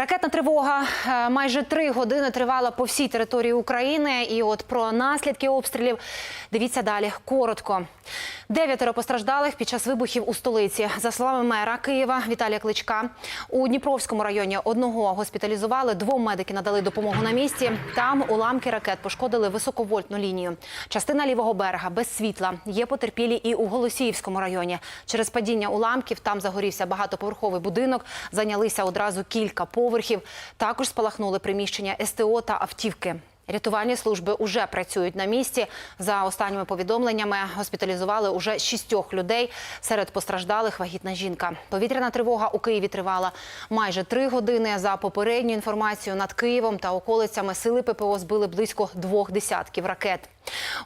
Ракетна тривога е, майже три години тривала по всій території України. І от про наслідки обстрілів дивіться далі. Коротко. Дев'ятеро постраждалих під час вибухів у столиці. За словами мера Києва Віталія Кличка, у Дніпровському районі одного госпіталізували, двом медики надали допомогу на місці. Там уламки ракет пошкодили високовольтну лінію. Частина лівого берега без світла. Є потерпілі і у Голосіївському районі. Через падіння уламків там загорівся багатоповерховий будинок. Зайнялися одразу кілька поверхів. Також спалахнули приміщення СТО та автівки. Рятувальні служби уже працюють на місці. За останніми повідомленнями госпіталізували уже шістьох людей. Серед постраждалих вагітна жінка. Повітряна тривога у Києві тривала майже три години. За попередню інформацію над Києвом та околицями сили ППО збили близько двох десятків ракет.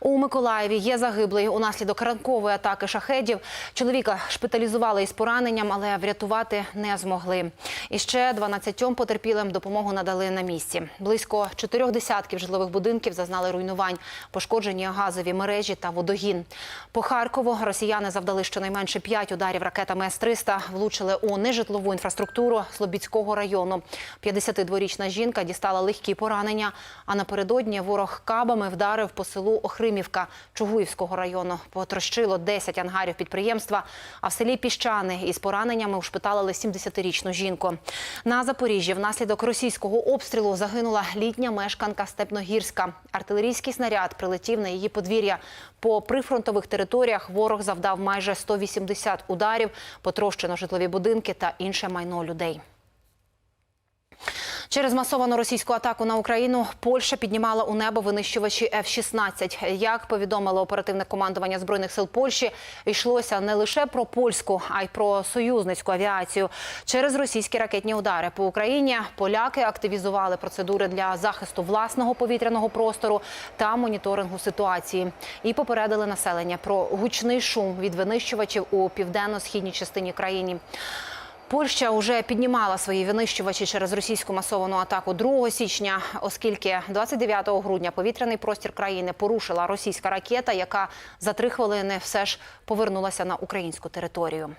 У Миколаєві є загиблий унаслідок ранкової атаки шахедів. Чоловіка шпиталізували із пораненням, але врятувати не змогли. І ще 12 потерпілим допомогу надали на місці. Близько чотирьох десятків житлових будинків зазнали руйнувань, пошкоджені газові мережі та водогін. По Харкову росіяни завдали щонайменше п'ять ударів ракетами С-300, влучили у нежитлову інфраструктуру Слобідського району. 52-річна жінка дістала легкі поранення. А напередодні ворог кабами вдарив по селу Охримівка Чугуївського району. Потрощило 10 ангарів підприємства. А в селі Піщани із пораненнями ушпиталили 70-річну жінку. На Запоріжжі внаслідок російського обстрілу загинула літня мешканка Степногірська. Артилерійський снаряд прилетів на її подвір'я. По прифронтових територіях ворог завдав майже 180 ударів, потрощено житлові будинки та інше майно людей. Через масовану російську атаку на Україну Польща піднімала у небо винищувачі F-16. Як повідомило оперативне командування збройних сил Польщі, йшлося не лише про польську, а й про союзницьку авіацію. Через російські ракетні удари по Україні поляки активізували процедури для захисту власного повітряного простору та моніторингу ситуації і попередили населення про гучний шум від винищувачів у південно-східній частині країни. Польща вже піднімала свої винищувачі через російську масовану атаку 2 січня, оскільки 29 грудня повітряний простір країни порушила російська ракета, яка за три хвилини все ж повернулася на українську територію.